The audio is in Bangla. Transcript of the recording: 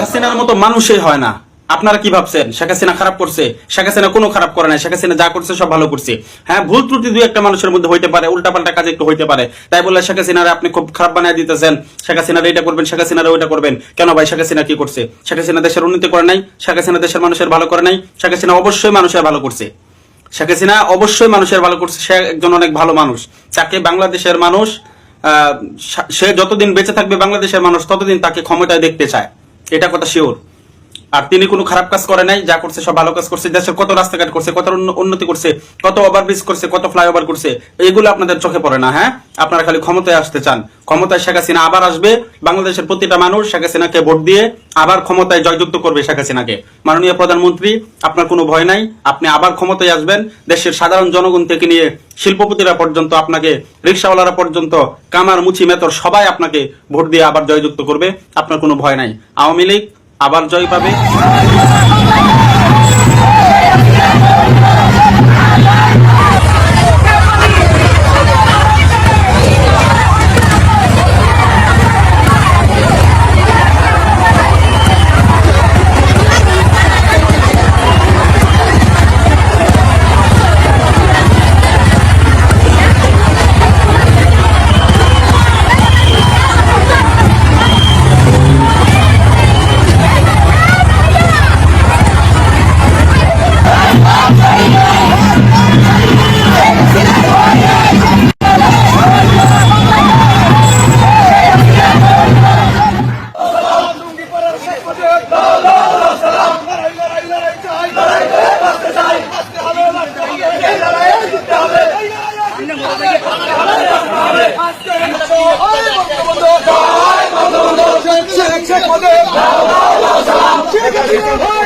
হাসিনার মতো মানুষই হয় না। আপনারা কি ভাবছেন? শেখ হাসিনা খারাপ করছে? শেখ হাসিনা কোনো খারাপ করে নাই। শেখ হাসিনা যা করছে সব ভালো করছে। হ্যাঁ ভুল ত্রুটি দুই একটা মানুষের মধ্যে হইতে পারে, উল্টাপাল্টা কাজ একটু হইতে পারে। তাই শেখ হাসিনারে আপনি খুব খারাপ বানিয়ে দিতেছেন। শেখ হাসিনার এটা করবেন, শেখ হাসিনার ওইটা করবেন। কেন ভাই, শেখ হাসিনা কি করছে? শেখ হাসিনা দেশের উন্নতি করে নাই, শেখ হাসিনা দেশের মানুষের ভালো করে নাই, শেখ হাসিনা অবশ্যই মানুষের ভালো করছে। শেখ হাসিনা অবশ্যই মানুষের ভালো করছে। সে একজন অনেক ভালো মানুষ। তাকে বাংলাদেশের মানুষ সে যতদিন বেঁচে থাকবে বাংলাদেশের মানুষ ততদিন তাকে ক্ষমতায় দেখতে চায়। এটা কথা শিওর আর তিনি কোনো খারাপ কাজ করে নাই, যা করছে, সব ভালো কাজ করছে, দেশের কত রাস্তাঘাট করছে, কত উন্নতি করছে, কত ওভারব্রিজ করছে, কত ফ্লাইওভার করছে, এগুলো আপনাদের চোখে পড়ে না হ্যাঁ? আপনারা খালি ক্ষমতায় আসতে চান। ক্ষমতায় শেখ হাসিনা আবার আসবে, বাংলাদেশের প্রতিটা মানুষ শেখ হাসিনাকে ভোট দিয়ে আবার ক্ষমতায় জয়যুক্ত করবে শেখ হাসিনাকে। মাননীয় প্রধানমন্ত্রী, আপনার কোনো ভয় নাই, আপনি আবার ক্ষমতায় আসবেন, দেশের সাধারণ জনগণ থেকে নিয়ে শিল্পপতিরা পর্যন্ত আপনাকে, রিক্সাওয়ালারা পর্যন্ত, কামার, মুচি, মেতর, সবাই আপনাকে ভোট দিয়ে আবার জয়যুক্ত করবে, আপনার কোনো ভয় নাই। আওয়ামী লীগ আবার জয় পাবে। Check it out!